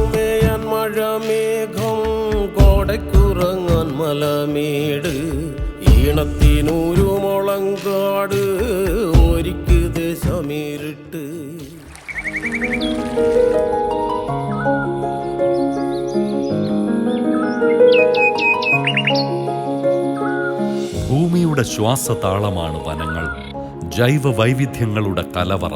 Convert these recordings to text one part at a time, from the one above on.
കാറ്റിനുമേയാൻ മഴമേഘം കോടക്കുറങ്ങാൻ മലമേട്. ഈണത്തിനൂരു മുളങ്കാട് ഒരിക്കു ദേശമേറിട്ട്. ഭൂമിയുടെ ശ്വാസതാളമാണ് വനങ്ങൾ. ജൈവ വൈവിധ്യങ്ങളുടെ കലവറ.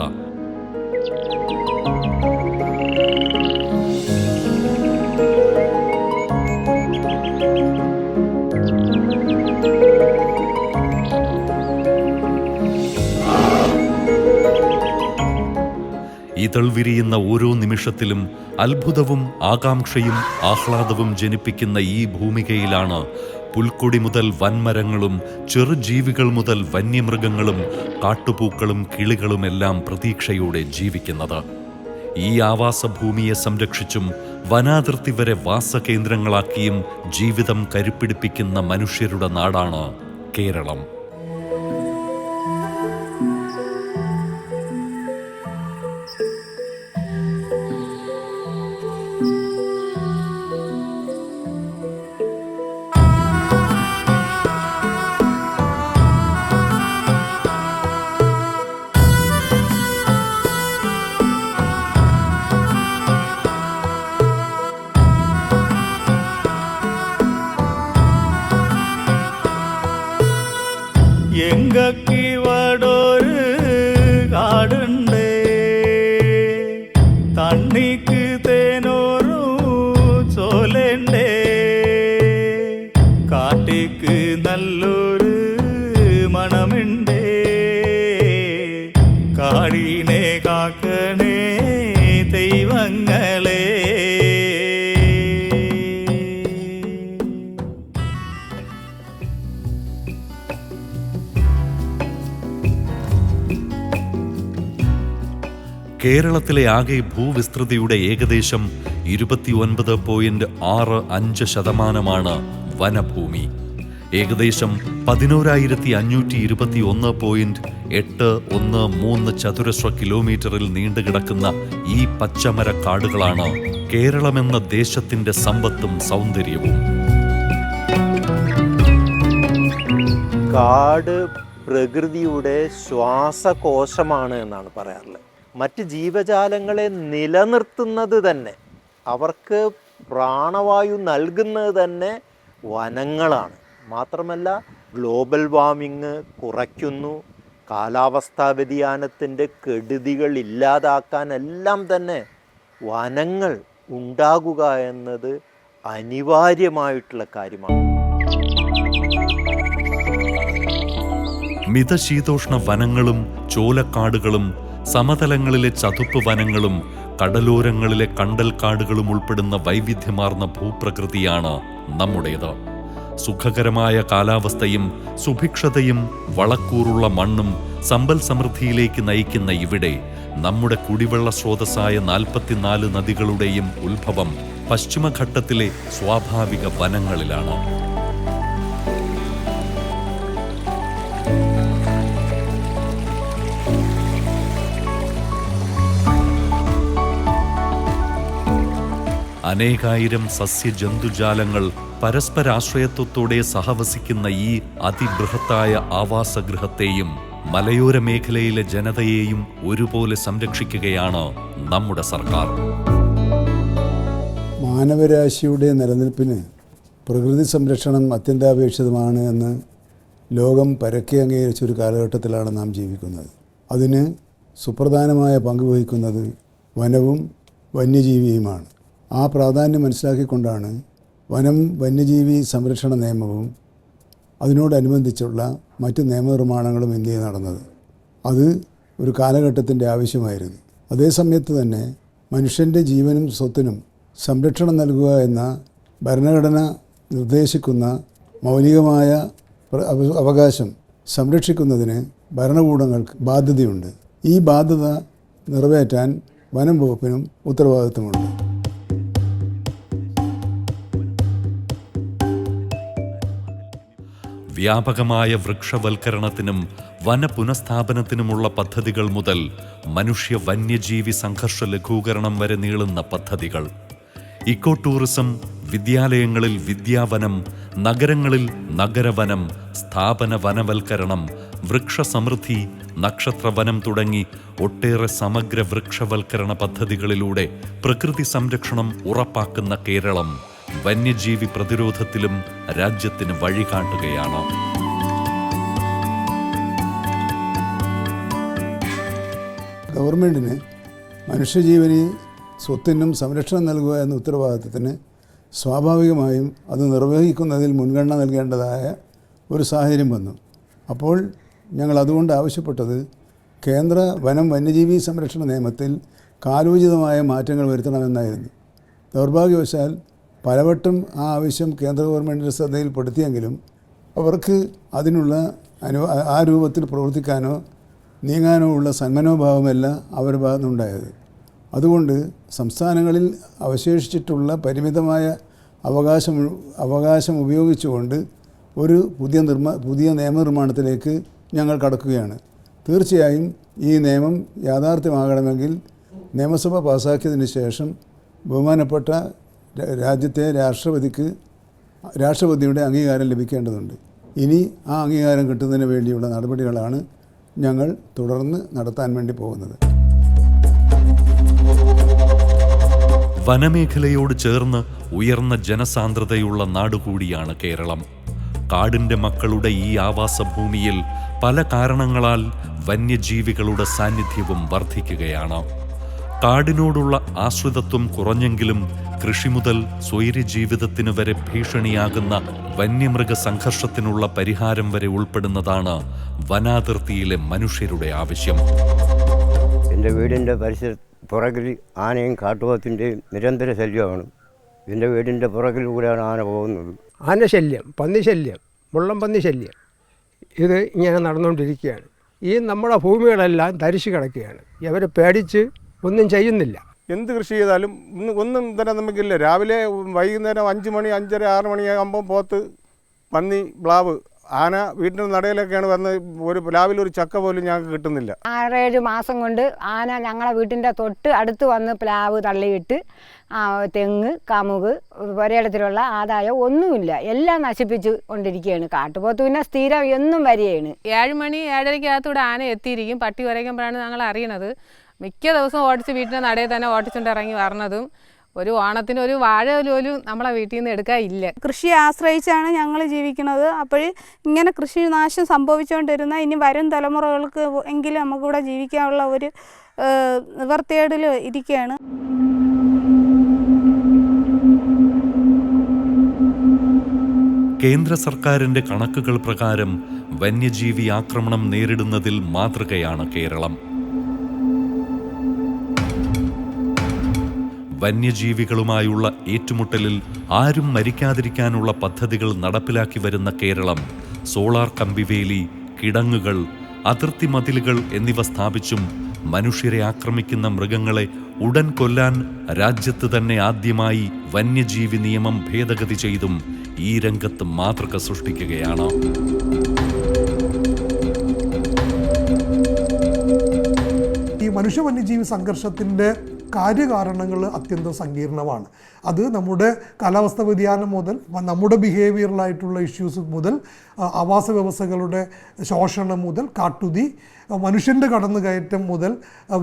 ഇതൾ വിരിയുന്ന ഓരോ നിമിഷത്തിലും അത്ഭുതവും ആകാംക്ഷയും ആഹ്ലാദവും ജനിപ്പിക്കുന്ന ഈ ഭൂമികയിലാണ് പുൽക്കൊടി മുതൽ വൻമരങ്ങളും ചെറുജീവികൾ മുതൽ വന്യമൃഗങ്ങളും കാട്ടുപൂക്കളും കിളികളുമെല്ലാം പ്രതീക്ഷയോടെ ജീവിക്കുന്നത്. ഈ ആവാസഭൂമിയെ സംരക്ഷിച്ചും വനാതിർത്തി വരെ വാസകേന്ദ്രങ്ങളാക്കിയും ജീവിതം കരുപ്പിടിപ്പിക്കുന്ന മനുഷ്യരുടെ നാടാണ് കേരളം. எங்க கீழ കേരളത്തിലെ ആകെ ഭൂവിസ്തൃതിയുടെ ഏകദേശം ഇരുപത്തിയൊൻപത് പോയിന്റ് ആറ് അഞ്ച് ശതമാനമാണ് വനഭൂമി. ഏകദേശം പതിനോരായിരത്തി അഞ്ഞൂറ്റി ഇരുപത്തി ഒന്ന് പോയിന്റ് എട്ട് ഒന്ന് മൂന്ന് ചതുരശ്ര കിലോമീറ്ററിൽ നീണ്ടുകിടക്കുന്ന ഈ പച്ചമര കാടുകളാണ് കേരളമെന്ന ദേശത്തിന്റെ സമ്പത്തും സൗന്ദര്യവും. കാട് പ്രകൃതിയുടെ ശ്വാസകോശമാണ് എന്നാണ് പറയാറുള്ളത്. മറ്റ് ജീവജാലങ്ങളെ നിലനിർത്തുന്നത് തന്നെ അവർക്ക് പ്രാണവായു നൽകുന്നത് തന്നെ വനങ്ങളാണ്. മാത്രമല്ല ഗ്ലോബൽ വാർമിങ് കുറയ്ക്കുന്നു കാലാവസ്ഥാ വ്യതിയാനത്തിന്റെ കെടുതികൾ ഇല്ലാതാക്കാനെല്ലാം തന്നെ വനങ്ങൾ ഉണ്ടാകുക എന്നത് അനിവാര്യമായിട്ടുള്ള കാര്യമാണ്. മിതശീതോഷ്ണ വനങ്ങളും ചോലക്കാടുകളും സമതലങ്ങളിലെ ചതുപ്പ് വനങ്ങളും കടലോരങ്ങളിലെ കണ്ടൽക്കാടുകളും ഉൾപ്പെടുന്ന വൈവിധ്യമാർന്ന ഭൂപ്രകൃതിയാണ് നമ്മുടേത്. സുഖകരമായ കാലാവസ്ഥയും സുഭിക്ഷതയും വളക്കൂറുള്ള മണ്ണും സമ്പൽ സമൃദ്ധിയിലേക്ക് നയിക്കുന്ന ഇവിടെ നമ്മുടെ കുടിവെള്ള സ്രോതസ്സായ നാൽപ്പത്തിനാല് നദികളുടെയും ഉത്ഭവം പശ്ചിമഘട്ടത്തിലെ സ്വാഭാവിക വനങ്ങളിലാണ്. അനേകായിരം സസ്യജന്തുജാലങ്ങൾ പരസ്പരാശ്രയത്വത്തോടെ സഹവസിക്കുന്ന ഈ അതിബൃഹത്തായ ആവാസഗൃഹത്തെയും മലയോര മേഖലയിലെ ജനതയെയും ഒരുപോലെ സംരക്ഷിക്കുകയാണ് നമ്മുടെ സർക്കാർ. മാനവരാശിയുടെ നിലനിൽപ്പിന് പ്രകൃതി സംരക്ഷണം അത്യന്താപേക്ഷിതമാണ് എന്ന് ലോകം പരക്കെ അംഗീകരിച്ച ഒരു കാലഘട്ടത്തിലാണ് നാം ജീവിക്കുന്നത്. അതിന് സുപ്രധാനമായ പങ്ക് വഹിക്കുന്നത് വനവും വന്യജീവിയുമാണ്. ആ പ്രാധാന്യം മനസ്സിലാക്കിക്കൊണ്ടാണ് വനം വന്യജീവി സംരക്ഷണ നിയമവും അതിനോടനുബന്ധിച്ചുള്ള മറ്റ് നിയമനിർമ്മാണങ്ങളും ഇന്ത്യയിൽ നടന്നത്. അത് ഒരു കാലഘട്ടത്തിന്റെ ആവശ്യമായിരുന്നു. അതേസമയത്ത് തന്നെ മനുഷ്യന്റെ ജീവനും സ്വത്തിനും സംരക്ഷണം നൽകുക എന്ന ഭരണഘടന നിർദ്ദേശിക്കുന്ന മൗലികമായ അവകാശം സംരക്ഷിക്കുന്നതിന് ഭരണകൂടങ്ങൾക്ക് ബാധ്യതയുണ്ട്. ഈ ബാധ്യത നിറവേറ്റാൻ വനം വകുപ്പിനും ഉത്തരവാദിത്വമുണ്ട്. വ്യാപകമായ വൃക്ഷവൽക്കരണത്തിനും വനപുനഃസ്ഥാപനത്തിനുമുള്ള പദ്ധതികൾ മുതൽ മനുഷ്യ വന്യജീവി സംഘർഷ ലഘൂകരണം വരെ നീളുന്ന പദ്ധതികൾ. ഇക്കോ ടൂറിസം വിദ്യാലയങ്ങളിൽ വിദ്യാവനം നഗരങ്ങളിൽ നഗരവനം സ്ഥാപന വനവൽക്കരണം വൃക്ഷസമൃദ്ധി നക്ഷത്രവനം തുടങ്ങി ഒട്ടേറെ സമഗ്ര വൃക്ഷവൽക്കരണ പദ്ധതികളിലൂടെ പ്രകൃതി സംരക്ഷണം ഉറപ്പാക്കുന്ന കേരളം. വന്യജീവി പ്രതിരോധത്തിലും രാജ്യത്തിന് വഴികാട്ടുകയാണ്. ഗവൺമെന്റിന് മനുഷ്യജീവന് സ്വത്തിനും സംരക്ഷണം നൽകുക എന്ന ഉത്തരവാദിത്തത്തിന് സ്വാഭാവികമായും അത് നിർവഹിക്കുന്നതിൽ മുൻഗണന നൽകേണ്ടതായ ഒരു സാഹചര്യം വന്നു. അപ്പോൾ ഞങ്ങൾ അതുകൊണ്ട് ആവശ്യപ്പെട്ടത് കേന്ദ്ര വനം വന്യജീവി സംരക്ഷണ നിയമത്തിൽ കാലോചിതമായ മാറ്റങ്ങൾ വരുത്തണമെന്നായിരുന്നു. ദൗർഭാഗ്യവശാൽ പലവട്ടം ആ ആവശ്യം കേന്ദ്ര ഗവൺമെന്റിന്റെ ശ്രദ്ധയിൽപ്പെടുത്തിയെങ്കിലും അവർക്ക് അതിനുള്ള അനു ആ രൂപത്തിൽ പ്രവർത്തിക്കാനോ നീങ്ങാനോ ഉള്ള സന്മനോഭാവമല്ല അവരുടെ ഭാഗത്തുനിന്നുണ്ടായത്. അതുകൊണ്ട് സംസ്ഥാനങ്ങളിൽ അവശേഷിച്ചിട്ടുള്ള പരിമിതമായ അവകാശം അവകാശം ഉപയോഗിച്ചുകൊണ്ട് ഒരു പുതിയ നിർമ്മ പുതിയ നിയമനിർമ്മാണത്തിലേക്ക് ഞങ്ങൾ കടക്കുകയാണ്. തീർച്ചയായും ഈ നിയമം യാഥാർത്ഥ്യമാകണമെങ്കിൽ നിയമസഭ പാസാക്കിയതിന് ശേഷം ബഹുമാനപ്പെട്ട രാജ്യത്തെ രാഷ്ട്രപതിക്ക് രാഷ്ട്രപതിയുടെ അംഗീകാരം ലഭിക്കേണ്ടതുണ്ട്. ഇനി ആ അംഗീകാരം കിട്ടുന്നതിന് വേണ്ടിയുള്ള നടപടികളാണ് ഞങ്ങൾ തുടർന്ന് നടത്താൻ വേണ്ടി പോകുന്നത്. വനമേഖലയോട് ചേർന്ന് ഉയർന്ന ജനസാന്ദ്രതയുള്ള നാടുകൂടിയാണ് കേരളം. കാടിന്റെ മക്കളുടെ ഈ ആവാസഭൂമിയിൽ പല കാരണങ്ങളാൽ വന്യജീവികളുടെ സാന്നിധ്യവും വർദ്ധിക്കുകയാണ്. കാടിനോടുള്ള ആശ്രിതത്വം കുറഞ്ഞെങ്കിലും കൃഷി മുതൽ സ്വൈര്യജീവിതത്തിന് വരെ ഭീഷണിയാകുന്ന വന്യമൃഗ സംഘർഷത്തിനുള്ള പരിഹാരം വരെ ഉൾപ്പെടുന്നതാണ് വനാതിർത്തിയിലെ മനുഷ്യരുടെ ആവശ്യം. എന്റെ വീടിന്റെ പരിസര പുറകിൽ ആനയും കാട്ടുപോത്തിന്റെയും നിരന്തര ശല്യമാണ്. എന്റെ വീടിന്റെ പുറകിലൂടെയാണ് ആന പോകുന്നത്. ആന ശല്യം പന്നി ശല്യം മുള്ളം പന്നി ശല്യം. ഇത് ഇങ്ങനെ നടന്നുകൊണ്ടിരിക്കുകയാണ്. ഈ നമ്മുടെ ഭൂമികളെല്ലാം തരിശു കിടക്കുകയാണ്. ഇവർ പേടിച്ച് ഒന്നും ചെയ്യുന്നില്ല. എന്ത് കൃഷി ചെയ്താലും ഒന്നും ഒന്നും തന്നെ നമുക്കില്ല. രാവിലെ വൈകുന്നേരം അഞ്ച് മണി അഞ്ചര ആറ് മണിയാകുമ്പോൾ പോത്ത് പന്നി പ്ലാവ് ആന വീട്ടിന്റെ നടയിലൊക്കെയാണ് വന്ന് ഒരു രാവിലെ ഒരു ചക്ക പോലും ഞങ്ങൾക്ക് കിട്ടുന്നില്ല. ആറേഴ് മാസം കൊണ്ട് ആന ഞങ്ങളെ വീട്ടിന്റെ തൊട്ട് അടുത്ത് വന്ന് പ്ലാവ് തള്ളിയിട്ട് തെങ്ങ് കമുക് ഒരിടത്തിലുള്ള ആദായം ഒന്നുമില്ല. എല്ലാം നശിപ്പിച്ചു കൊണ്ടിരിക്കുകയാണ്. കാട്ടുപോത്ത് പിന്നെ സ്ഥിരം എന്നും വരികയാണ്. ഏഴ് മണി ഏഴരയ്ക്കകത്തൂടെ ആന എത്തിയിരിക്കും. പട്ടി വരയ്ക്കുമ്പോഴാണ് ഞങ്ങൾ അറിയണത്. മിക്ക ദിവസവും ഓടിച്ച് വീട്ടിന്റെ നടയിൽ തന്നെ ഓടിച്ചുകൊണ്ട് ഇറങ്ങി വരണതും ഒരു ഓണത്തിന് ഒരു വാഴ പോലും നമ്മളെ വീട്ടിൽ നിന്ന് എടുക്കാനില്ല കൃഷിയെ ആശ്രയിച്ചാണ് ഞങ്ങൾ ജീവിക്കുന്നത്. അപ്പോൾ ഇങ്ങനെ കൃഷി നാശം സംഭവിച്ചുകൊണ്ടിരുന്ന ഇനി വരും തലമുറകൾക്ക് എങ്കിലും നമുക്കിവിടെ ജീവിക്കാനുള്ള ഒരു നിവർത്തിയേടിൽ ഇരിക്കുകയാണ്. കേന്ദ്ര സർക്കാരിന്റെ കണക്കുകൾ പ്രകാരം വന്യജീവി ആക്രമണം നേരിടുന്നതിൽ മാതൃകയാണ് കേരളം. വന്യജീവികളുമായുള്ള ഏറ്റുമുട്ടലിൽ ആരും മരിക്കാതിരിക്കാനുള്ള പദ്ധതികൾ നടപ്പിലാക്കി വരുന്ന കേരളം സോളാർ കമ്പിവേലി കിടങ്ങുകൾ അതിർത്തി മതിലുകൾ എന്നിവ സ്ഥാപിച്ചും മനുഷ്യരെ ആക്രമിക്കുന്ന മൃഗങ്ങളെ ഉടൻ കൊല്ലാൻ രാജ്യത്ത് തന്നെ ആദ്യമായി വന്യജീവി നിയമം ഭേദഗതി ചെയ്തും ഈ രംഗത്ത് മാതൃക സൃഷ്ടിക്കുകയാണ്. ഈ മനുഷ്യ വന്യജീവി സംഘർഷത്തിന്റെ കാര്യകാരണങ്ങൾ അത്യന്തം സങ്കീർണമാണ്. അത് നമ്മുടെ കാലാവസ്ഥ വ്യതിയാനം മുതൽ നമ്മുടെ ബിഹേവിയറലായിട്ടുള്ള ഇഷ്യൂസ് മുതൽ ആവാസ വ്യവസ്ഥകളുടെ ശോഷണം മുതൽ കാട്ടുതി മനുഷ്യന്റെ കടന്നുകയറ്റം മുതൽ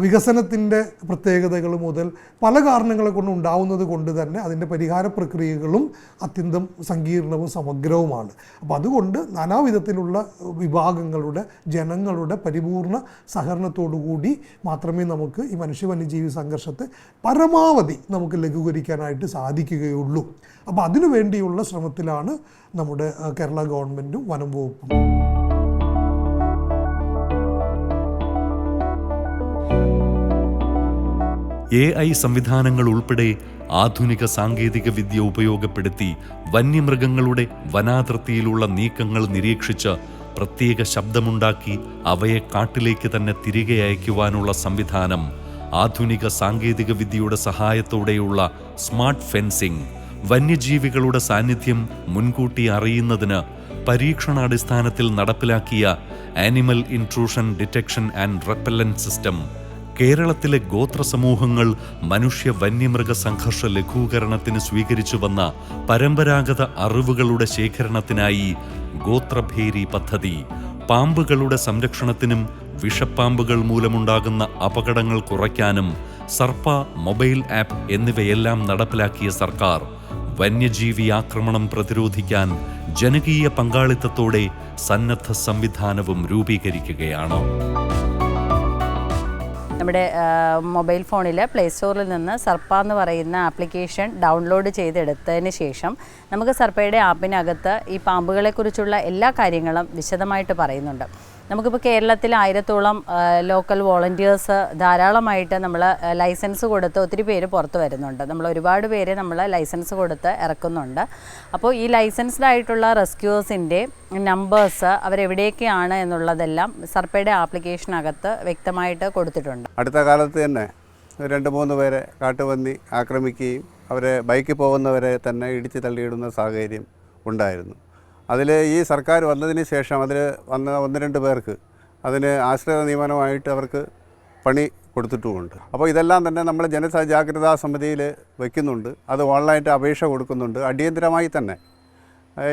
വികസനത്തിന്റെ പ്രത്യേകതകൾ മുതൽ പല കാരണങ്ങളെ കൊണ്ട് ഉണ്ടാവുന്നത് കൊണ്ട് തന്നെ അതിന്റെ പരിഹാര പ്രക്രിയകളും അത്യന്തം സങ്കീർണവും സമഗ്രവുമാണ്. അപ്പോൾ അതുകൊണ്ട് നാനാവിധത്തിലുള്ള വിഭാഗങ്ങളുടെ ജനങ്ങളുടെ പരിപൂർണ സഹകരണത്തോടു കൂടി മാത്രമേ നമുക്ക് ഈ മനുഷ്യ വന്യജീവി സംഘർഷത്തെ പരമാവധി നമുക്ക് ലഘൂകരിക്കാനായിട്ട് സാധിക്കുകയുള്ളൂ. അപ്പോൾ അതിനു വേണ്ടിയുള്ള ശ്രമത്തിലാണ് നമ്മുടെ കേരള ഗവൺമെന്റും വനം വകുപ്പും. എ ഐ സംവിധാനങ്ങൾ ഉൾപ്പെടെ ആധുനിക സാങ്കേതിക വിദ്യ ഉപയോഗപ്പെടുത്തി വന്യമൃഗങ്ങളുടെ വനാതിർത്തിയിലുള്ള നീക്കങ്ങൾ നിരീക്ഷിച്ച് പ്രത്യേക ശബ്ദമുണ്ടാക്കി അവയെ കാട്ടിലേക്ക് തന്നെ തിരികെ അയക്കുവാനുള്ള സംവിധാനം ആധുനിക സാങ്കേതിക വിദ്യയുടെ സഹായത്തോടെയുള്ള സ്മാർട്ട് ഫെൻസിംഗ് വന്യജീവികളുടെ സാന്നിധ്യം മുൻകൂട്ടി അറിയുന്നതിന് പരീക്ഷണാടിസ്ഥാനത്തിൽ നടപ്പിലാക്കിയ animal intrusion detection and repellent system കേരളത്തിലെ ഗോത്ര സമൂഹങ്ങൾ മനുഷ്യ വന്യമൃഗ സംഘർഷ ലഘൂകരണത്തിന് സ്വീകരിച്ചു വന്ന പരമ്പരാഗത അറിവുകളുടെ ശേഖരണത്തിനായി ഗോത്രഭേരി പദ്ധതി പാമ്പുകളുടെ സംരക്ഷണത്തിനും വിഷപ്പാമ്പുകൾ മൂലമുണ്ടാകുന്ന അപകടങ്ങൾ കുറയ്ക്കാനും സർപ്പ മൊബൈൽ ആപ്പ് എന്നിവയെല്ലാം നടപ്പിലാക്കിയ സർക്കാർ വന്യജീവി ആക്രമണം പ്രതിരോധിക്കാൻ ജനകീയ പങ്കാളിത്തത്തോടെ സന്നദ്ധ സംവിധാനവും രൂപീകരിക്കുകയാണ്. നമ്മുടെ മൊബൈൽ ഫോണിൽ പ്ലേ സ്റ്റോറിൽ നിന്ന് സർപ്പ എന്ന് പറയുന്ന ആപ്ലിക്കേഷൻ ഡൗൺലോഡ് ചെയ്തെടുത്തതിന് ശേഷം നമുക്ക് സർപ്പയുടെ ആപ്പിനകത്ത് ഈ പാമ്പുകളെക്കുറിച്ചുള്ള എല്ലാ കാര്യങ്ങളും വിശദമായിട്ട് പറയുന്നുണ്ട്. നമുക്കിപ്പോൾ കേരളത്തിൽ ആയിരത്തോളം ലോക്കൽ വോളണ്ടിയേഴ്സ് ധാരാളമായിട്ട് നമ്മൾ ലൈസൻസ് കൊടുത്ത് ഒത്തിരി പേര് പുറത്ത് വരുന്നുണ്ട്. നമ്മൾ ഒരുപാട് പേരെ നമ്മൾ ലൈസൻസ് കൊടുത്ത് ഇറക്കുന്നുണ്ട്. അപ്പോൾ ഈ ലൈസൻസ്ഡ് ആയിട്ടുള്ള റെസ്ക്യൂവേഴ്സിന്റെ നമ്പേഴ്സ് അവരെവിടെയൊക്കെയാണ് എന്നുള്ളതെല്ലാം സർപ്പയുടെ ആപ്ലിക്കേഷനകത്ത് വ്യക്തമായിട്ട് കൊടുത്തിട്ടുണ്ട്. അടുത്ത കാലത്ത് തന്നെ രണ്ട് മൂന്ന് പേരെ കാട്ടുപന്നി ആക്രമിക്കുകയും അവരെ ബൈക്കിൽ പോകുന്നവരെ തന്നെ ഇടിച്ച് തള്ളിയിടുന്ന സാഹചര്യം ഉണ്ടായിരുന്നു. അതിൽ ഈ സർക്കാർ വന്നതിന് ശേഷം അതിൽ വന്ന ഒന്ന് രണ്ട് പേർക്ക് അതിന് ആശ്രിത നിയമനമായിട്ട് അവർക്ക് പണി കൊടുത്തിട്ടുമുണ്ട്. അപ്പോൾ ഇതെല്ലാം തന്നെ നമ്മൾ ജനജാഗ്രതാ സമിതിയിൽ വയ്ക്കുന്നുണ്ട് അത് ഓൺലൈനായിട്ട് അപേക്ഷ കൊടുക്കുന്നുണ്ട്. അടിയന്തരമായി തന്നെ.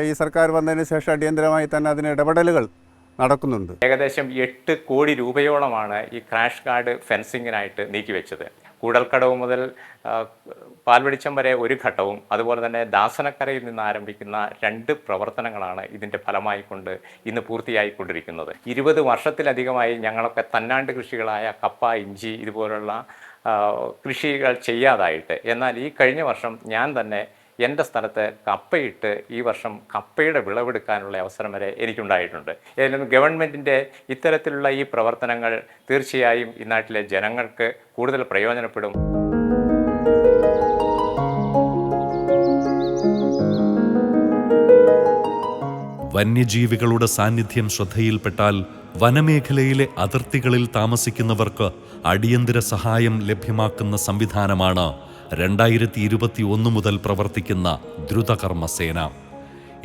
ഈ സർക്കാർ വന്നതിന് ശേഷം അടിയന്തരമായി തന്നെ അതിന് ഇടപെടലുകൾ നടക്കുന്നുണ്ട്. ഏകദേശം എട്ട് കോടി രൂപയോളമാണ് ഈ ക്രാഷ് കാർഡ് ഫെൻസിങ്ങിനായിട്ട് നീക്കിവെച്ചത്. കൂടൽക്കടവ് മുതൽ പാൽവെളിച്ചം വരെ ഒരു ഘട്ടവും അതുപോലെ തന്നെ ദാസനക്കരയിൽ നിന്ന് ആരംഭിക്കുന്ന രണ്ട് പ്രവർത്തനങ്ങളാണ് ഇതിന്റെ ഫലമായി കൊണ്ട് ഇന്ന് പൂർത്തിയായിക്കൊണ്ടിരിക്കുന്നത് ഇരുപത് വർഷത്തിലധികമായി ഞങ്ങളൊക്കെ തന്നാണ്ട് കൃഷികളായ കപ്പ ഇഞ്ചി ഇതുപോലുള്ള കൃഷികൾ ചെയ്യാതായിട്ട്. എന്നാൽ ഈ കഴിഞ്ഞ വർഷം ഞാൻ തന്നെ എന്റെ സ്ഥലത്ത് കപ്പയിട്ട് ഈ വർഷം കപ്പയുടെ വിളവെടുക്കാനുള്ള അവസരം വരെ എനിക്കുണ്ടായിട്ടുണ്ട്. ഏതായാലും ഗവൺമെന്റിന്റെ ഇത്തരത്തിലുള്ള ഈ പ്രവർത്തനങ്ങൾ തീർച്ചയായും ഈ നാട്ടിലെ ജനങ്ങൾക്ക് കൂടുതൽ പ്രയോജനപ്പെടും. വന്യജീവികളുടെ സാന്നിധ്യം ശ്രദ്ധയിൽപ്പെട്ടാൽ വനമേഖലയിലെ അതിർത്തികളിൽ താമസിക്കുന്നവർക്ക് അടിയന്തര സഹായം ലഭ്യമാക്കുന്ന സംവിധാനമാണ് രണ്ടായിരത്തി ഇരുപത്തി ഒന്ന് മുതൽ പ്രവർത്തിക്കുന്ന ദ്രുതകർമ്മസേന.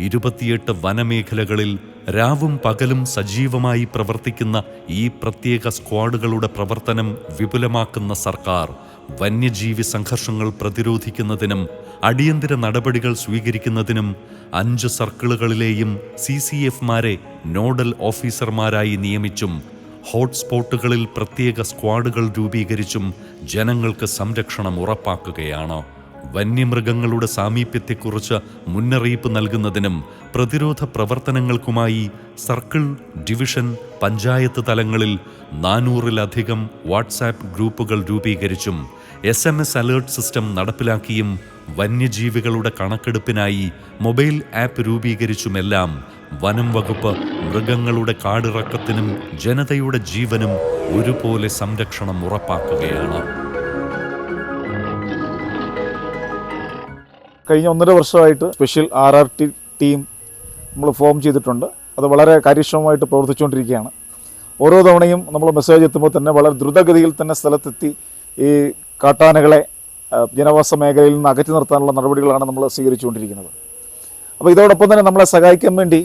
ഇരുപത്തിയെട്ട് വനമേഖലകളിൽ രാവും പകലും സജീവമായി പ്രവർത്തിക്കുന്ന ഈ പ്രത്യേക സ്ക്വാഡുകളുടെ പ്രവർത്തനം വിപുലമാക്കുന്ന സർക്കാർ വന്യജീവി സംഘർഷങ്ങൾ പ്രതിരോധിക്കുന്നതിനും അടിയന്തര നടപടികൾ സ്വീകരിക്കുന്നതിനും അഞ്ച് സർക്കിളുകളിലെയും സി സി എഫ്മാരെ നോഡൽ ഓഫീസർമാരായി നിയമിച്ചും ഹോട്ട്സ്പോട്ടുകളിൽ പ്രത്യേക സ്ക്വാഡുകൾ രൂപീകരിച്ചും ജനങ്ങൾക്ക് സംരക്ഷണം ഉറപ്പാക്കുകയാണ്. വന്യമൃഗങ്ങളുടെ സാമീപ്യത്തെക്കുറിച്ച് മുന്നറിയിപ്പ് നൽകുന്നതിനും പ്രതിരോധ പ്രവർത്തനങ്ങൾക്കുമായി സർക്കിൾ ഡിവിഷൻ പഞ്ചായത്ത് തലങ്ങളിൽ നാനൂറിലധികം വാട്സാപ്പ് ഗ്രൂപ്പുകൾ രൂപീകരിച്ചും S M S alert system നടപ്പിലാക്കിയും വന്യജീവികളുടെ കണക്കെടുപ്പിനായി മൊബൈൽ ആപ്പ് രൂപീകരിച്ചുമെല്ലാം വനം വകുപ്പ് മൃഗങ്ങളുടെ കാടിറക്കത്തിനും ജനതയുടെ ജീവനും ഒരുപോലെ സംരക്ഷണം ഉറപ്പാക്കുകയാണ്. കഴിഞ്ഞ ഒന്നര വർഷമായിട്ട് special R R T team നമ്മൾ ഫോം ചെയ്തിട്ടുണ്ട്. അത് വളരെ കാര്യക്ഷമമായിട്ട് പ്രവർത്തിച്ചുകൊണ്ടിരിക്കുകയാണ്. ഓരോ തവണയും നമ്മൾ മെസ്സേജ് എത്തുമ്പോൾ തന്നെ വളരെ ദ്രുതഗതിയിൽ തന്നെ സ്ഥലത്തെത്തി ഈ കാട്ടാനകളെ ജനവാസ മേഖലയിൽ നിന്ന് അകറ്റി നിർത്താനുള്ള നടപടികളാണ് നമ്മൾ സ്വീകരിച്ചുകൊണ്ടിരിക്കുന്നത്. അപ്പോൾ ഇതോടൊപ്പം തന്നെ നമ്മളെ സഹായിക്കാൻ വേണ്ടി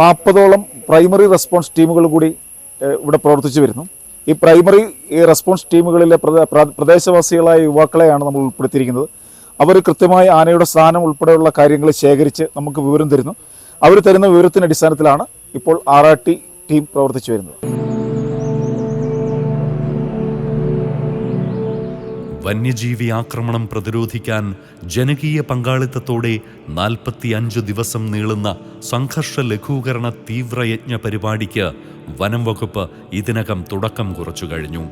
നാൽപ്പതോളം പ്രൈമറി റെസ്പോൺസ് ടീമുകൾ കൂടി ഇവിടെ പ്രവർത്തിച്ചു വരുന്നു. ഈ പ്രൈമറി ഈ റെസ്പോൺസ് ടീമുകളിലെ പ്രദേശവാസികളായ യുവാക്കളെയാണ് നമ്മൾ ഉൾപ്പെടുത്തിയിരിക്കുന്നത്. അവർ കൃത്യമായി ആനയുടെ സ്ഥാനം ഉൾപ്പെടെയുള്ള കാര്യങ്ങൾ ശേഖരിച്ച് നമുക്ക് വിവരം തരുന്നു. അവർ തരുന്ന വിവരത്തിന്റെ അടിസ്ഥാനത്തിലാണ് ഇപ്പോൾ ആർ ആർ ടി ടീം പ്രവർത്തിച്ചു വരുന്നത്. വന്യജീവി ആക്രമണം പ്രതിരോധിക്കാൻ ജനകീയ പങ്കാളിത്തത്തോടെ നാൽപ്പത്തിയഞ്ച് ദിവസം നീളുന്ന സംഘർഷ ലഘൂകരണ തീവ്രയജ്ഞ പരിപാടിക്ക് വനം വകുപ്പ് ഇതിനകം തുടക്കം കുറിച്ചു കഴിഞ്ഞു.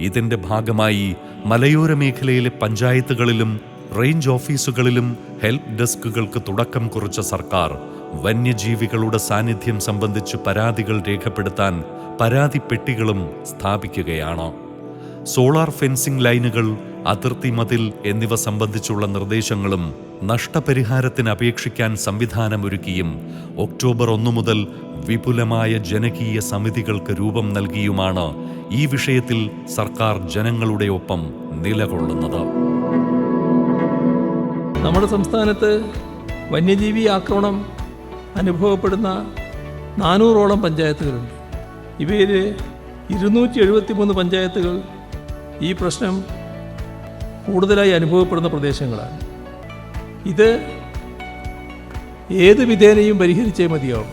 ഇതിന്റെ ഭാഗമായി മലയോര മേഖലയിലെ പഞ്ചായത്തുകളിലും റേഞ്ച് ഓഫീസുകളിലും ഹെൽപ്പ് ഡെസ്കുകൾക്ക് തുടക്കം കുറിച്ച സർക്കാർ വന്യജീവികളുടെ സാന്നിധ്യം സംബന്ധിച്ച് പരാതികൾ രേഖപ്പെടുത്താൻ പരാതി പെട്ടികളും സ്ഥാപിക്കുകയാണ്. സോളാർ ഫെൻസിംഗ് ലൈനുകൾ അതിർത്തി മതിൽ എന്നിവ സംബന്ധിച്ചുള്ള നിർദ്ദേശങ്ങളും നഷ്ടപരിഹാരത്തിന് അപേക്ഷിക്കാൻ സംവിധാനമൊരുക്കിയും ഒക്ടോബർ ഒന്നു മുതൽ വിപുലമായ ജനകീയ സമിതികൾക്ക് രൂപം നൽകിയുമാണ് ഈ വിഷയത്തിൽ സർക്കാർ ജനങ്ങളുടെ ഒപ്പം നിലകൊള്ളുന്നത്. നമ്മുടെ സംസ്ഥാനത്ത് വന്യജീവി ആക്രമണം അനുഭവപ്പെടുന്ന നാനൂറോളം പഞ്ചായത്തുകളുണ്ട്. ഇവയിൽ ഇരുന്നൂറ്റി എഴുപത്തി മൂന്ന് പഞ്ചായത്തുകൾ ഈ പ്രശ്നം കൂടുതലായി അനുഭവപ്പെടുന്ന പ്രദേശങ്ങളാണ്. ഇത് ഏത് വിധേനയും പരിഹരിച്ചേ മതിയാവും.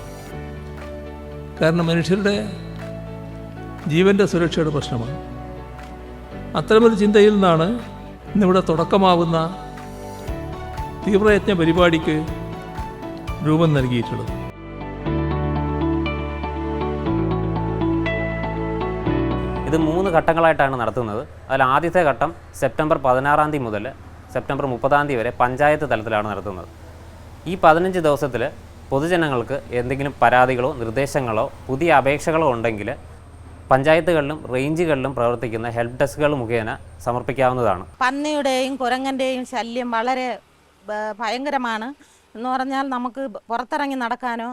കാരണം മനുഷ്യരുടെ ജീവന്റെ സുരക്ഷയുടെ പ്രശ്നമാണ്. അത്തരമൊരു ചിന്തയിൽ നിന്നാണ് ഇന്നിവിടെ തുടക്കമാവുന്ന തീവ്രയജ്ഞ പരിപാടിക്ക് രൂപം നൽകിയിട്ടുള്ളത്. ഇത് മൂന്ന് ഘട്ടങ്ങളായിട്ടാണ് നടത്തുന്നത്. അതിൽ ആദ്യത്തെ ഘട്ടം സെപ്റ്റംബർ പതിനാറാം തീയതി മുതൽ സെപ്റ്റംബർ മുപ്പതാം തീയതി വരെ പഞ്ചായത്ത് തലത്തിലാണ് നടത്തുന്നത്. ഈ പതിനഞ്ച് ദിവസത്തിൽ പൊതുജനങ്ങൾക്ക് എന്തെങ്കിലും പരാതികളോ നിർദ്ദേശങ്ങളോ പുതിയ അപേക്ഷകളോ ഉണ്ടെങ്കിൽ പഞ്ചായത്തുകളിലും റേഞ്ചുകളിലും പ്രവർത്തിക്കുന്ന ഹെൽപ്പ് ഡെസ്കുകൾ മുഖേന സമർപ്പിക്കാവുന്നതാണ്. പന്നിയുടെയും കുരങ്ങന്റെയും ശല്യം വളരെ ഭയങ്കരമാണ്. എന്ന് പറഞ്ഞാൽ നമുക്ക് പുറത്തിറങ്ങി നടക്കാനോ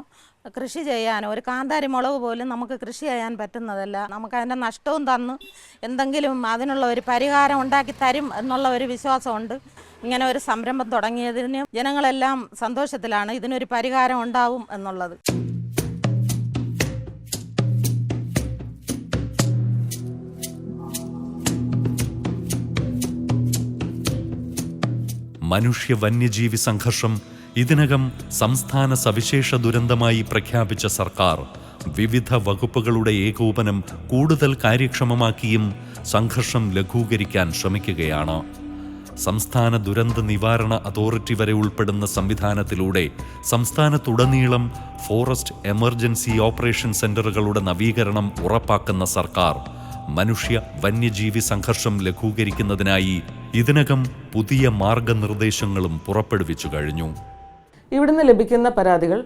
കൃഷി ചെയ്യാനോ ഒരു കാന്താരി മുളക് പോലും നമുക്ക് കൃഷി ചെയ്യാൻ പറ്റുന്നതല്ല. നമുക്ക് അതിന്റെ നഷ്ടവും തന്നു. എന്തെങ്കിലും അതിനുള്ള ഒരു പരിഹാരം ഉണ്ടാക്കി തരും എന്നുള്ള ഒരു വിശ്വാസമുണ്ട്. ഇങ്ങനെ ഒരു സംരംഭം തുടങ്ങിയതിന് ജനങ്ങളെല്ലാം സന്തോഷത്തിലാണ് ഇതിനൊരു പരിഹാരം ഉണ്ടാവും എന്നുള്ളത്. മനുഷ്യ വന്യജീവി സംഘർഷം ഇതിനകം സംസ്ഥാന സവിശേഷ ദുരന്തമായി പ്രഖ്യാപിച്ച സർക്കാർ വിവിധ വകുപ്പുകളുടെ ഏകോപനം കൂടുതൽ കാര്യക്ഷമമാക്കിയും സംഘർഷം ലഘൂകരിക്കാൻ ശ്രമിക്കുകയാണ്. സംസ്ഥാന ദുരന്ത നിവാരണ അതോറിറ്റി വരെ ഉൾപ്പെടുന്ന സംവിധാനത്തിലൂടെ സംസ്ഥാനത്തുടനീളം ഫോറസ്റ്റ് എമർജൻസി ഓപ്പറേഷൻ സെന്ററുകളുടെ നവീകരണം ഉറപ്പാക്കുന്ന സർക്കാർ മനുഷ്യ വന്യജീവി സംഘർഷം ലഘൂകരിക്കുന്നതിനായി ഇതിനകം പുതിയ മാർഗനിർദ്ദേശങ്ങളും പുറപ്പെടുവിച്ചു കഴിഞ്ഞു. ഇവിടുന്ന് ലഭിക്കുന്ന പരാതികൾ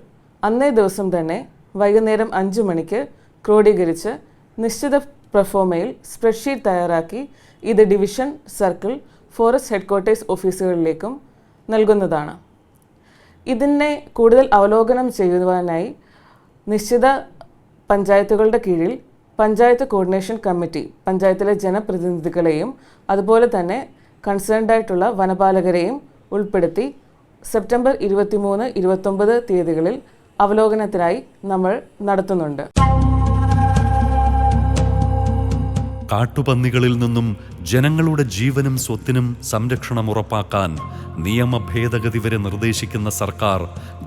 അന്നേ ദിവസം തന്നെ വൈകുന്നേരം അഞ്ച് മണിക്ക് ക്രോഡീകരിച്ച് നിശ്ചിത പ്രഫോമയിൽ സ്പ്രെഡ്ഷീറ്റ് തയ്യാറാക്കി ഇത് ഡിവിഷൻ സർക്കിൾ ഫോറസ്റ്റ് ഹെഡ്ക്വാർട്ടേഴ്സ് ഓഫീസുകളിലേക്കും നൽകുന്നതാണ്. ഇതിനെ കൂടുതൽ അവലോകനം ചെയ്യുവാനായി നിശ്ചിത പഞ്ചായത്തുകളുടെ കീഴിൽ പഞ്ചായത്ത് കോർഡിനേഷൻ കമ്മിറ്റി പഞ്ചായത്തിലെ ജനപ്രതിനിധികളെയും അതുപോലെ തന്നെ കൺസേൺഡ് ആയിട്ടുള്ള വനപാലകരെയും ഉൾപ്പെടുത്തി സെപ്റ്റംബർ ഇരുപത്തിമൂന്ന് ഇരുപത്തൊമ്പത് തീയതികളിൽ അവലോകനത്തിനായി നമ്മൾ നടത്തുന്നുണ്ട്. കാട്ടുപന്നികളിൽ നിന്നും ജനങ്ങളുടെ ജീവനും സ്വത്തിനും സംരക്ഷണം ഉറപ്പാക്കാൻ നിയമ ഭേദഗതി വരെ നിർദ്ദേശിക്കുന്ന സർക്കാർ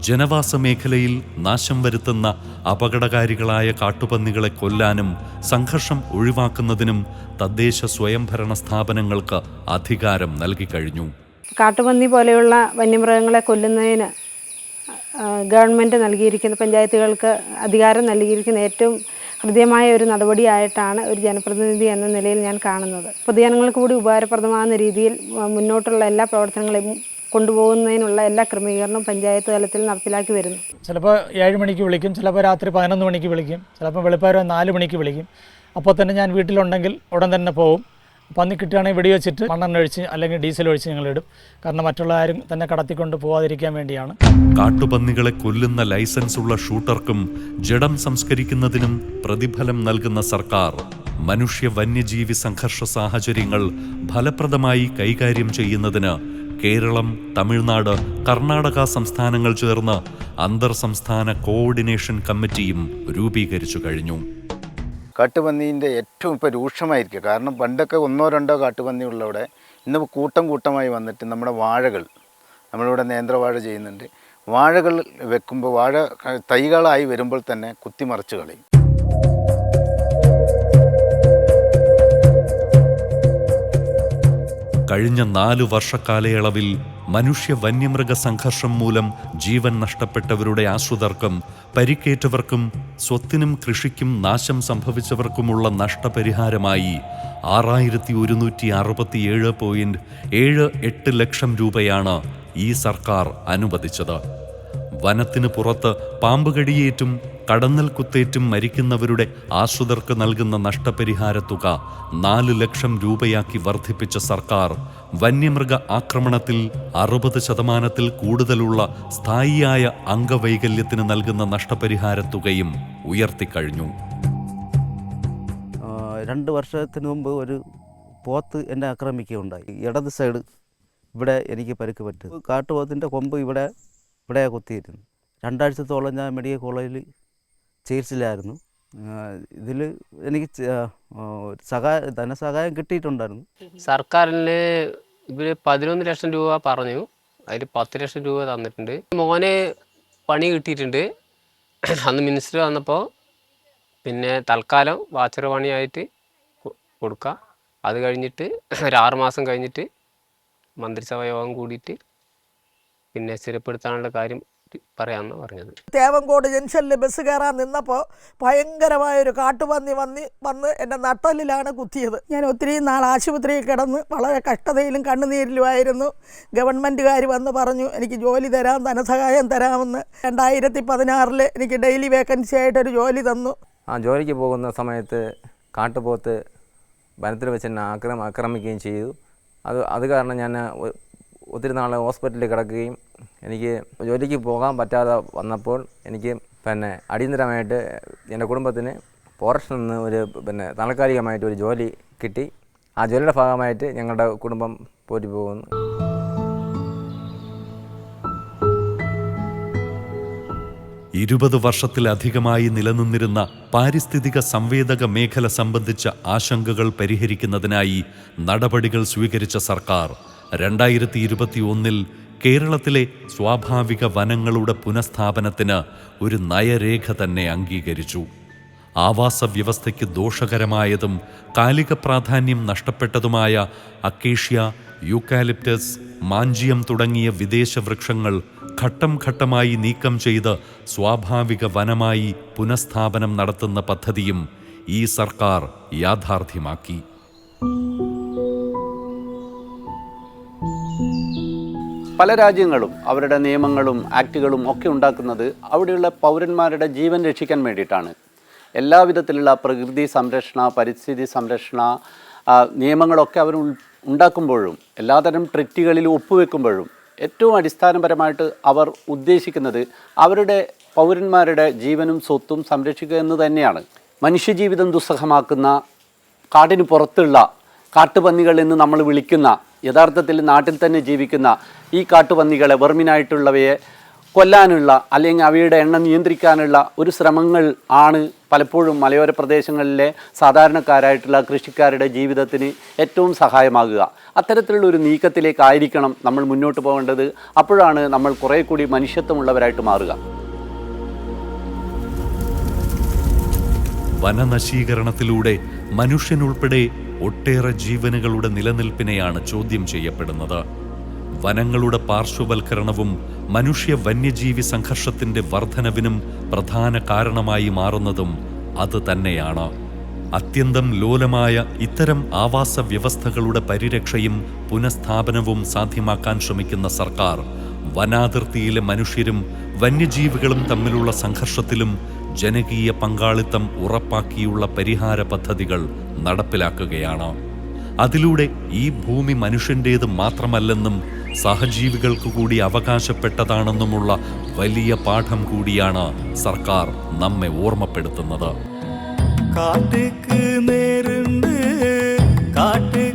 ജനവാസ മേഖലയിൽ നാശം വരുത്തുന്ന അപകടകാരികളായ കാട്ടുപന്നികളെ കൊല്ലാനും സംഘർഷം ഒഴിവാക്കുന്നതിനും തദ്ദേശ സ്വയംഭരണ സ്ഥാപനങ്ങൾക്ക് അധികാരം നൽകിക്കഴിഞ്ഞു. കാട്ടുപന്നി പോലെയുള്ള വന്യമൃഗങ്ങളെ കൊല്ലുന്നതിന് ഗവൺമെന്റ് നൽകിയിരിക്കുന്ന പഞ്ചായത്തുകൾക്ക് അധികാരം നൽകിയിരിക്കുന്ന ഏറ്റവും ഹൃദ്യമായ ഒരു നടപടിയായിട്ടാണ് ഒരു ജനപ്രതിനിധി എന്ന നിലയിൽ ഞാൻ കാണുന്നത്. പൊതുജനങ്ങൾക്ക് കൂടി ഉപകാരപ്രദമാകുന്ന രീതിയിൽ മുന്നോട്ടുള്ള എല്ലാ പ്രവർത്തനങ്ങളെയും കൊണ്ടുപോകുന്നതിനുള്ള എല്ലാ ക്രമീകരണവും പഞ്ചായത്ത് തലത്തിൽ നടപ്പിലാക്കി വരുന്നു. ചിലപ്പോൾ ഏഴ് മണിക്ക് വിളിക്കും ചിലപ്പോൾ രാത്രി പതിനൊന്ന് മണിക്ക് വിളിക്കും ചിലപ്പോൾ വെളുപ്പാരം നാല് മണിക്ക് വിളിക്കും. അപ്പോൾ തന്നെ ഞാൻ വീട്ടിലുണ്ടെങ്കിൽ ഉടൻ തന്നെ പോകും പന്നി കിട്ടുകയാണെങ്കിൽ വെടിവെച്ചിട്ട് മണ്ണെണ്ണ ഒഴിച്ച് അല്ലെങ്കിൽ ഡീസൽ ഒഴിച്ച് ഞങ്ങൾ ഇടും. കാരണം മറ്റുള്ള ആരും തന്നെ കടത്തിക്കൊണ്ട് പോവാതിരിക്കാൻ വേണ്ടിയാണ്. കാട്ടുപന്നികളെ കൊല്ലുന്ന ലൈസൻസ് ഉള്ള ഷൂട്ടർക്കും ജഡം സംസ്കരിക്കുന്നതിനും പ്രതിഫലം നൽകുന്ന സർക്കാർ. മനുഷ്യ വന്യജീവി സംഘർഷ സാഹചര്യങ്ങൾ ഫലപ്രദമായി കൈകാര്യം ചെയ്യുന്നതിന് കേരളം തമിഴ്നാട് കർണാടക സംസ്ഥാനങ്ങൾ ചേർന്ന് അന്തർ സംസ്ഥാന കോർഡിനേഷൻ കമ്മിറ്റിയും രൂപീകരിച്ചു കഴിഞ്ഞു. കാട്ടുപന്നീന്റെ ഏറ്റവും ഇപ്പോൾ രൂക്ഷമായിരിക്കുക. കാരണം പണ്ടൊക്കെ ഒന്നോ രണ്ടോ കാട്ടുപന്നി ഉള്ളവിടെ ഇന്ന് കൂട്ടം കൂട്ടമായി വന്നിട്ട് നമ്മുടെ വാഴകൾ നമ്മളിവിടെ നേന്ത്രവാഴ ചെയ്യുന്നുണ്ട്. വാഴകൾ വെക്കുമ്പോൾ വാഴ തൈകളായി വരുമ്പോൾ തന്നെ കുത്തിമറിച്ച് കളയും. കഴിഞ്ഞ നാലു വർഷക്കാലയളവിൽ മനുഷ്യ വന്യമൃഗ സംഘർഷം മൂലം ജീവൻ നഷ്ടപ്പെട്ടവരുടെ ആശ്രിതർക്കും പരിക്കേറ്റവർക്കും സ്വത്തിനും കൃഷിക്കും നാശം സംഭവിച്ചവർക്കുമുള്ള നഷ്ടപരിഹാരമായി ആറായിരത്തി ഒരുന്നൂറ്റി അറുപത്തിയേഴ് പോയിന്റ് ഏഴ് എട്ട് ലക്ഷം രൂപയാണ് ഈ സർക്കാർ അനുവദിച്ചത്. വനത്തിന് പുറത്ത് പാമ്പ് കടിയേറ്റും കടന്നൽ കുത്തേറ്റും മരിക്കുന്നവരുടെ ആശ്രിതർക്ക് നൽകുന്ന നഷ്ടപരിഹാര തുക നാല് ലക്ഷം രൂപയാക്കി വർദ്ധിപ്പിച്ച സർക്കാർ വന്യമൃഗ ആക്രമണത്തിൽ അറുപത് ശതമാനത്തിൽ കൂടുതലുള്ള സ്ഥായിയായ അംഗവൈകല്യത്തിന് നൽകുന്ന നഷ്ടപരിഹാര തുകയും ഉയർത്തിക്കഴിഞ്ഞു. രണ്ട് വർഷത്തിന് മുമ്പ് ഒരു പോത്ത് എന്നെ ആക്രമിക്കുകയുണ്ടായി. ഇടത് സൈഡ് ഇവിടെ എനിക്ക് പരിക്ക് പറ്റും. കാട്ടുപോത്തിന്റെ കൊമ്പ് ഇവിടെ ഇവിടെ കുത്തിയിരുന്നു രണ്ടാഴ്ചത്തോളം ഞാൻ മെഡിക്കൽ കോളേജിൽ ചികിത്സയിലായിരുന്നു. ഇതിൽ എനിക്ക് സഹായ ധനസഹായം കിട്ടിയിട്ടുണ്ടായിരുന്നു. സർക്കാരിന് ഇവർ പതിനൊന്ന് ലക്ഷം രൂപ പറഞ്ഞു. അതിൽ പത്ത് ലക്ഷം രൂപ തന്നിട്ടുണ്ട്. മോനെ പണി കിട്ടിയിട്ടുണ്ട്. അന്ന് മിനിസ്റ്റർ വന്നപ്പോൾ പിന്നെ തൽക്കാലം വാച്ചർ പണിയായിട്ട് കൊടുക്കുക അത് കഴിഞ്ഞിട്ട് ഒരു മാസം കഴിഞ്ഞിട്ട് മന്ത്രിസഭ യോഗം കൂടിയിട്ട് പിന്നെ സ്ഥിരപ്പെടുത്താനുള്ള കാര്യം പറയാമെന്നാണ് പറഞ്ഞത്. തേവങ്കോട് ജംഗ്ഷനിൽ ബസ് കയറാൻ നിന്നപ്പോൾ ഭയങ്കരമായൊരു കാട്ടുപന്നി വന്നി വന്ന് എന്റെ നട്ടലിലാണ് കുത്തിയത്. ഞാൻ ഒത്തിരി നാൾ ആശുപത്രിയിൽ കിടന്ന് വളരെ കഷ്ടതയിലും കണ്ണുനീരിലുമായിരുന്നു ഗവൺമെന്റുകാർ വന്ന് പറഞ്ഞു എനിക്ക് ജോലി തരാം ധനസഹായം തരാമെന്ന്. രണ്ടായിരത്തി പതിനാറിൽ എനിക്ക് ഡെയിലി വേക്കൻസി ആയിട്ടൊരു ജോലി തന്നു. ആ ജോലിക്ക് പോകുന്ന സമയത്ത് കാട്ടുപോത്ത് വനത്തിൽ വെച്ച് എന്നെ ആക്രമ ആക്രമിക്കുകയും ചെയ്തു. അത് അത് കാരണം ഞാൻ ഒത്തിരി നാൾ ഹോസ്പിറ്റലിൽ കിടക്കുകയും എനിക്ക് ജോലിക്ക് പോകാൻ പറ്റാതെ വന്നപ്പോൾ എനിക്ക് പിന്നെ അടിയന്തരമായിട്ട് എന്റെ കുടുംബത്തിന് പോറഷൻ നിന്ന് ഒരു പിന്നെ താൽക്കാലികമായിട്ട് ഒരു ജോലി കിട്ടി. ആ ജോലിയുടെ ഭാഗമായിട്ട് ഞങ്ങളുടെ കുടുംബം പോറ്റി പോകുന്നു. ഇരുപത് വർഷത്തിലധികമായി നിലനിന്നിരുന്ന പാരിസ്ഥിതിക സംവേദക മേഖല സംബന്ധിച്ച ആശങ്കകൾ പരിഹരിക്കുന്നതിനായി നടപടികൾ സ്വീകരിച്ച സർക്കാർ രണ്ടായിരത്തി ഇരുപത്തിയൊന്നിൽ കേരളത്തിലെ സ്വാഭാവിക വനങ്ങളുടെ പുനഃസ്ഥാപനത്തിന് ഒരു നയരേഖ തന്നെ അംഗീകരിച്ചു. ആവാസ വ്യവസ്ഥയ്ക്ക് ദോഷകരമായതും കാലിക പ്രാധാന്യം നഷ്ടപ്പെട്ടതുമായ അക്കേഷ്യ യൂക്കാലിപ്റ്റസ് മാഞ്ചിയം തുടങ്ങിയ വിദേശ വൃക്ഷങ്ങൾ ഘട്ടം ഘട്ടമായി നീക്കം ചെയ്ത് സ്വാഭാവിക വനമായി പുനഃസ്ഥാപനം നടത്തുന്ന പദ്ധതിയും ഈ സർക്കാർ യാഥാർത്ഥ്യമാക്കി. പല രാജ്യങ്ങളും അവരുടെ നിയമങ്ങളും ആക്റ്റുകളും ഒക്കെ ഉണ്ടാക്കുന്നത് അവിടെയുള്ള പൗരന്മാരുടെ ജീവൻ രക്ഷിക്കാൻ വേണ്ടിയിട്ടാണ്. എല്ലാവിധത്തിലുള്ള പ്രകൃതി സംരക്ഷണ പരിസ്ഥിതി സംരക്ഷണ നിയമങ്ങളൊക്കെ അവർ ഉണ്ടാക്കുമ്പോഴും എല്ലാതരം ട്രിറ്റികളിൽ ഒപ്പുവെക്കുമ്പോഴും ഏറ്റവും അടിസ്ഥാനപരമായിട്ട് അവർ ഉദ്ദേശിക്കുന്നത് അവരുടെ പൗരന്മാരുടെ ജീവനും സ്വത്തും സംരക്ഷിക്കുക എന്ന് തന്നെയാണ്. മനുഷ്യജീവിതം ദുസ്സഹമാക്കുന്ന കാടിന് പുറത്തുള്ള കാട്ടുപന്നികൾ എന്ന് നമ്മൾ വിളിക്കുന്ന യഥാർത്ഥത്തിൽ നാട്ടിൽ തന്നെ ജീവിക്കുന്ന ഈ കാട്ടുപന്നികളെ വെർമിനായിട്ടുള്ളവയെ കൊല്ലാനുള്ള അല്ലെങ്കിൽ അവയുടെ എണ്ണം നിയന്ത്രിക്കാനുള്ള ഒരു ശ്രമങ്ങൾ ആണ് പലപ്പോഴും മലയോര പ്രദേശങ്ങളിലെ സാധാരണക്കാരായിട്ടുള്ള കൃഷിക്കാരുടെ ജീവിതത്തിന് ഏറ്റവും സഹായമാകുക. അത്തരത്തിലുള്ള ഒരു നീക്കത്തിലേക്കായിരിക്കണം നമ്മൾ മുന്നോട്ട് പോകേണ്ടത്. അപ്പോഴാണ് നമ്മൾ കുറേ കൂടി മനുഷ്യത്വമുള്ളവരായിട്ട് മാറുക. വനനശീകരണത്തിലൂടെ മനുഷ്യനുൾപ്പെടെ ഒട്ടേറെ ജീവനുകളുടെ നിലനിൽപ്പിനെയാണ് ചോദ്യം ചെയ്യപ്പെടുന്നത്. വനങ്ങളുടെ പാർശ്വവൽക്കരണവും മനുഷ്യ വന്യജീവി സംഘർഷത്തിന്റെ വർധനവിനും പ്രധാന കാരണമായി മാറുന്നതും അത് തന്നെയാണ്. അത്യന്തം ലോലമായ ഇത്തരം ആവാസ വ്യവസ്ഥകളുടെ പരിരക്ഷയും പുനഃസ്ഥാപനവും സാധ്യമാക്കാൻ ശ്രമിക്കുന്ന സർക്കാർ വനാതിർത്തിയിലെ മനുഷ്യരും വന്യജീവികളും തമ്മിലുള്ള സംഘർഷത്തിലും ജനകീയ പങ്കാളിത്തം ഉറപ്പാക്കിയുള്ള പരിഹാര പദ്ധതികൾ നടപ്പിലാക്കുകയാണ്. അതിലൂടെ ഈ ഭൂമി മനുഷ്യന്റേത് മാത്രമല്ലെന്നും സഹജീവികൾക്ക് കൂടി അവകാശപ്പെട്ടതാണെന്നുമുള്ള വലിയ പാഠം കൂടിയാണ് സർക്കാർ നമ്മെ ഓർമ്മപ്പെടുത്തുന്നത്. കാട്ടേക്ക് നേരുണ്ട് കാട്ടേ